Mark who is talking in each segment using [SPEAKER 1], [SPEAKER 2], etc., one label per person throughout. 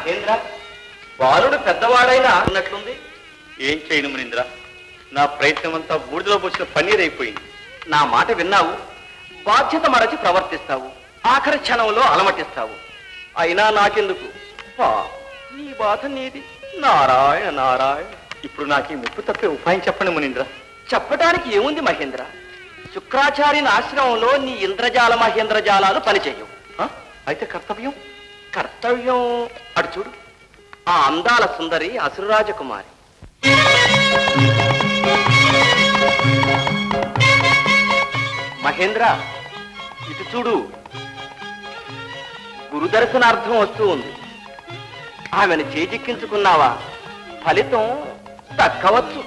[SPEAKER 1] మహేంద్ర? బాలుడు పెద్దవాడైనా అన్నట్లుంది?
[SPEAKER 2] ఏం చేయను మునీంద్ర. నా ప్రయత్నం అంతా బూడిదలో పోసిన పన్నీర్ అయిపోయింది.
[SPEAKER 1] నా మాట విన్నావు? బాధ్యత మరచి ప్రవర్తిస్తావు. ఆఖరి క్షణంలో అలమటిస్తావు. అయినా నాకెందుకు? నీ బాధ నీది. నారాయణ నారాయణ.
[SPEAKER 2] ఇప్పుడు నాకు ఈ ముప్పు తప్పే ఉపాయం చెప్పండి మునీంద్ర.
[SPEAKER 1] చెప్పడానికి ఏముంది మహేంద్ర? శుక్రాచార్యుని ఆశ్రమంలో నీ ఇంద్రజాల మహేంద్రజాలాలు పనిచేయవు?
[SPEAKER 2] అయితే కర్తవ్యం?
[SPEAKER 1] కర్తవ్యం. అడుచుడు చూడు. ఆ అందాల సుందరి అసురాజకుమారి మహేంద్ర ఇటు చూడు. గురుదర్శనార్థం వస్తూ ఉంది. ఆమెను చేజిక్కించుకున్నావా? ఫలితం తక్కవచ్చు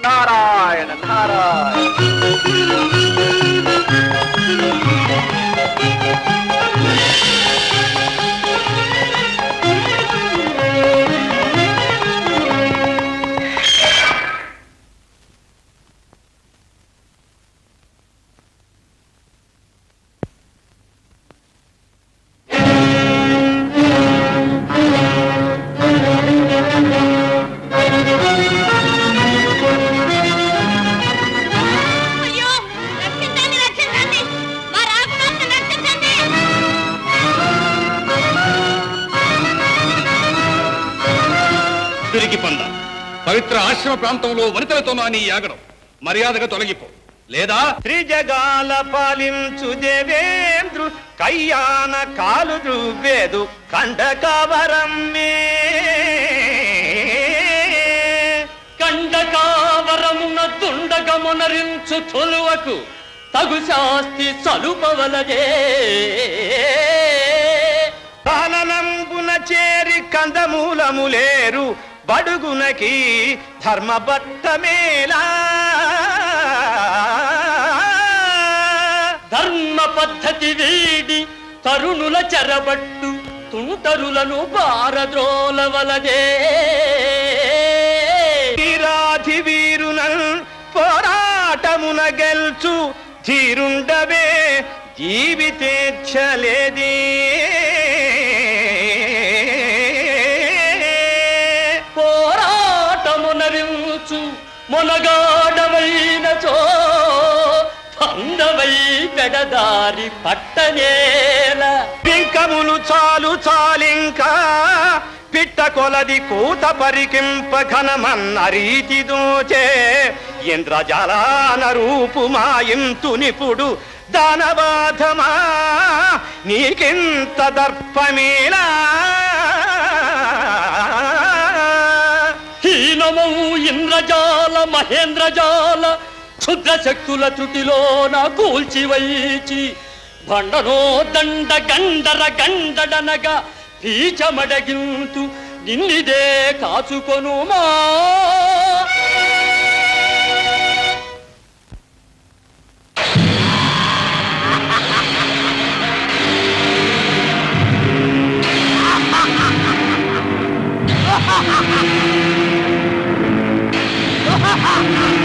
[SPEAKER 1] నారాయణ నారాయణ.
[SPEAKER 3] తిరిగి పొంద. పవిత్ర ఆశ్రమ ప్రాంతంలో వనితలతో నీ యాగడం. మర్యాదగా తొలగిపో. లేదా?
[SPEAKER 4] త్రిజగాల పాలించు దేవేంద్రు కయ్యాన కాలు దువ్వేదు కండకవరమ్మే
[SPEAKER 5] కండకావరమున దుండగమునరించు తొలువకు తగు శాస్తి సలుపవలదే
[SPEAKER 4] పాలనంబున చేరి కందమూలములేరు బడుగునకి ధర్మబద్ధమేలా.
[SPEAKER 5] ధర్మ పద్ధతి వీడి తరుణుల చెరబట్టు తుంటరులను బారద్రోలవలదే
[SPEAKER 4] వీరాధి వీరునల్ పోరాటమున గెల్చు ధీరుండవే జీవితేచ్ఛలేదే.
[SPEAKER 5] పెడదారి పట్టనేల.
[SPEAKER 4] పింకములు చాలు చాలింకా పిట్ట కొలది కూత పరికింప ఘనమన్న రీతి దోచే. ఇంద్రజాలాన రూపు మాయింతు నిపుడు దానబాధమా నీకింత దర్పమేలా.
[SPEAKER 5] హీనమౌ ఇంద్రజాల మహేంద్రజాల క్షుద్ర శక్తుల తృటిలో నా కూల్చి కూల్చివైచి బండనో దండ గండర గండనగా పీచమడగింతు నిన్నిదే కాచుకొనుమా Ha ha ha!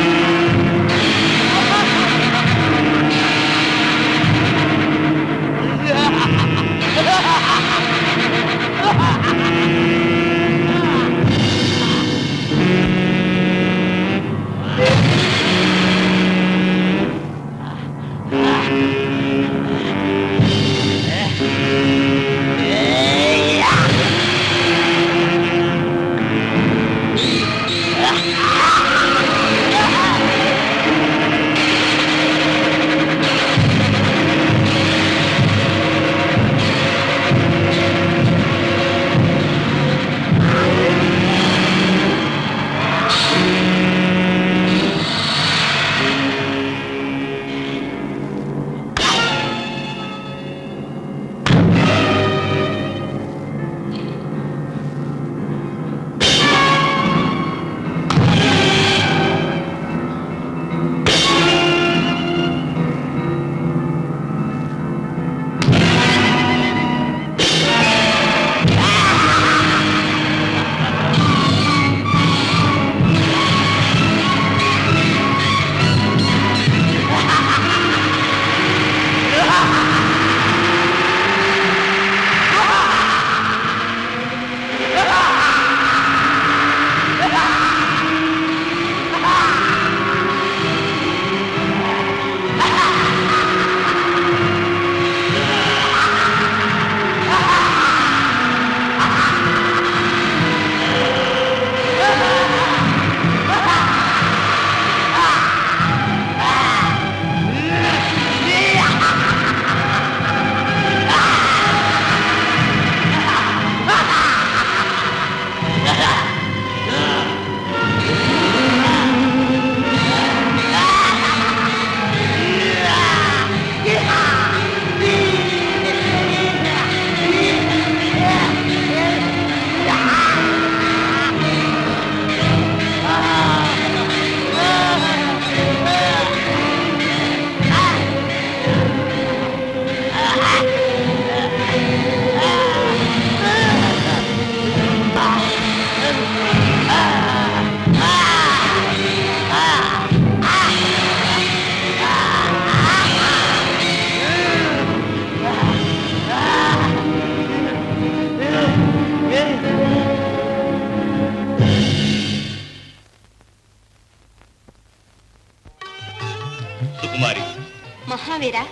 [SPEAKER 6] వీరా?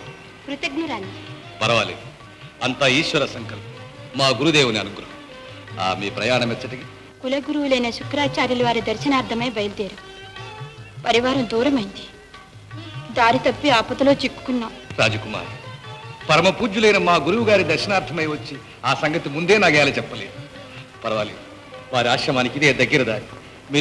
[SPEAKER 6] కృతజ్ఞురాలి.
[SPEAKER 3] పర్వాలేదు. అంతా ఈశ్వర సంకల్పం. మా గురుదేవుని అనుగ్రహం. ఆ మీ ప్రయాణం ఎచ్చటికి?
[SPEAKER 6] కులగురువులైన శుక్రాచార్యుల వారి దర్శనార్థమై బయలుదేరు. పరివారం దూరమైంది. దారి తప్పి ఆపదలో చిక్కుకున్నాం.
[SPEAKER 3] రాజకుమారి పరమ పూజ్యులైన మా గురువు గారి దర్శనార్థమై వచ్చి ఆ సంగతి ముందే నాగేలా చెప్పలేదు. పర్వాలేదు. వారి ఆశ్రమానికి ఇదే దగ్గర దారి.